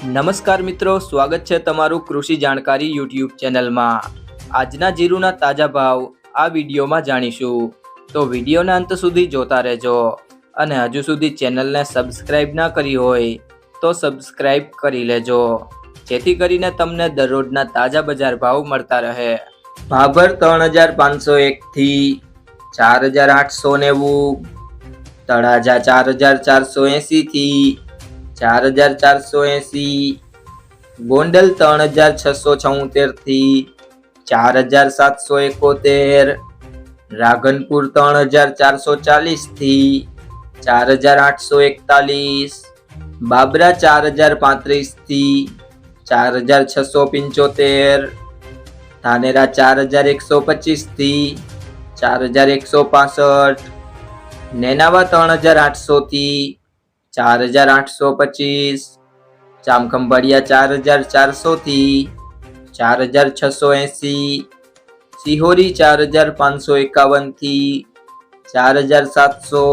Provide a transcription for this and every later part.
નમસ્કાર મિત્રો, સ્વાગત છે તમારું કૃષિ જાણકારી યુટ્યુબ ચેનલમાં. આજના જીરુના તાજા ભાવ આ વિડીયોમાં જાણીશું. તો વિડીયોના અંત સુધી જોતા રહેજો અને હજુ સુધી ચેનલને સબસ્ક્રાઇબ ના કરી હોય તો સબસ્ક્રાઇબ કરી લેજો. જેથી કરીને તમને દરરોજના તાજા બજાર ભાવ મળતા રહે. ભાભર ત્રણ હજાર પાંચસો એકથી ચાર હજાર આઠસો નેવું, તળાજા ચાર હજાર ચારસો એંસીથી ચાર હજાર ચારસો એંસી, ગોંડલ ત્રણ હજાર છસો છોતેરથી ચાર હજાર સાતસો એકોતેર, રાધનપુર ત્રણ હજાર ચારસો ચાલીસથી ચાર હજાર આઠસો એકતાલીસ, બાબરા ચાર હજાર પાંત્રીસથી ચાર હજાર છસો પંચોતેર, ધાનેરા ચાર હજાર એકસો પચીસથી ચાર હજાર એકસો પાસઠ, નેનાવા ત્રણ હજાર આઠસોથી ચાર હજાર આઠસો પચીસ જામખંભાળિયા ચાર હજાર ચારસોથી ચાર હજાર છસો એંસી સિહોરી ચાર હજાર પાંચસો એકાવનથી ચાર હજાર સાતસો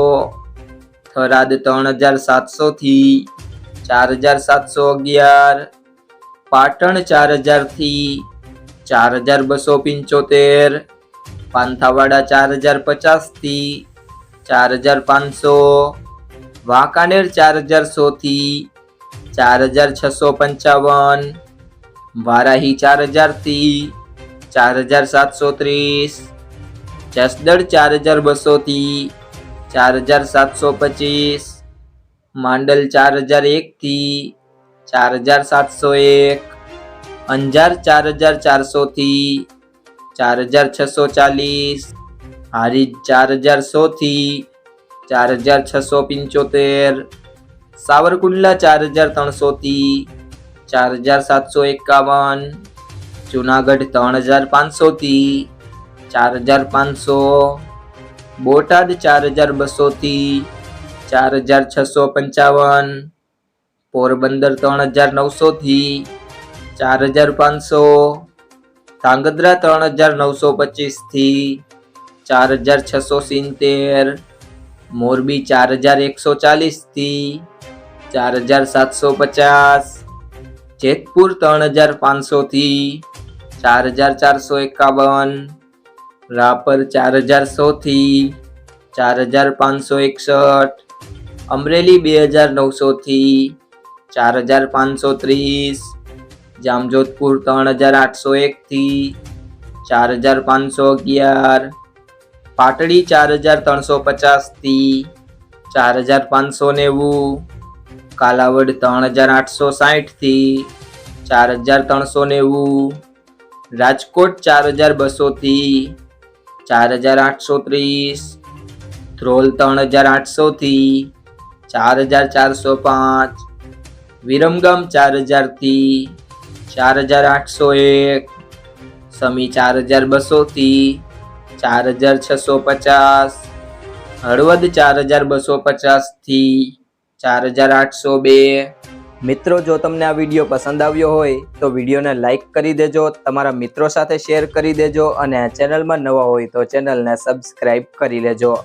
થરાદ ત્રણ હજાર સાતસોથી ચાર હજાર સાતસો અગિયાર પાટણ ચાર હજારથી ચાર હજાર બસો પંચોતેર પાંથાવાડા ચાર હજાર પચાસથી ચાર હજાર પાંચસો વાંકાનેર ચાર હજાર સોથી ચાર હજાર છસો પંચાવન વારાહી ચાર હજારથી ચાર હજાર સાતસો ત્રીસ જસદળ ચાર હજાર બસોથી ચાર હજાર સાતસો પચીસ માંડલ ચાર હજાર એકથી ચાર હજાર સાતસો એક અંજાર ચાર હજાર ચારસોથી ચાર હજાર છસો ચાલીસ હારીજ ચાર હજાર સોથી ચાર હજાર છસો પંચોતેર, સાવરકુંડલા ચાર હજાર ત્રણસોથી, ચાર હજાર સાતસો એકાવન, જુનાગઢ ત્રણ હજાર પાંચસોથી, ચાર હજાર પાંચસો, બોટાદ ચાર હજાર બસોથી, ચાર હજાર છસો પંચાવન, પોરબંદર ત્રણ હજાર નવસોથી, ચાર હજાર પાંચસો, ધાંગધ્રા ત્રણ હજાર નવસો પચીસથી, ચાર હજાર છસો સિત્તેર મોરબી ચાર હજાર એકસો ચાલીસથી ચાર હજાર સાતસો પચાસ, જેતપુર ત્રણ હજાર પાંચસોથી ચાર હજાર ચારસો એકાવન, રાપર ચાર હજાર સોથી ચાર હજાર પાંચસો એકસઠ, અમરેલી બે હજાર નવસોથી ચાર હજાર પાંચસો ત્રીસ, જામજોધપુર ત્રણ હજાર આઠસો એકથી ચાર હજાર પાંચસો અગિયાર પાટડી ચાર હજાર ત્રણસો પચાસથી ચાર હજાર પાંચસો નેવું, કાલાવડ ત્રણ હજાર આઠસો સાહીઠથી ચાર હજાર ત્રણસો નેવું, રાજકોટ ચાર હજાર બસોથી ચાર હજાર આઠસો ત્રીસ, ધ્રોલ ત્રણ હજાર આઠસોથી ચાર હજાર ચારસો પાંચ, વિરમગામ ચાર હજારથી ચાર હજાર આઠસો એક, સમી ચાર હજાર બસોથી ચાર હજાર છસો પચાસ, હળવદ ચાર હજાર બસો પચાસથી ચાર હજાર આઠસો બે. મિત્રો, જો તમને આ વીડિયો પસંદ આવ્યો હોય, તો વિડીયોને લાઇક કરી દેજો, તમારા મિત્રો સાથે શેર કરી દેજો અને આ ચેનલમાં નવા હોય તો ચેનલને સબસ્ક્રાઈબ કરી લેજો.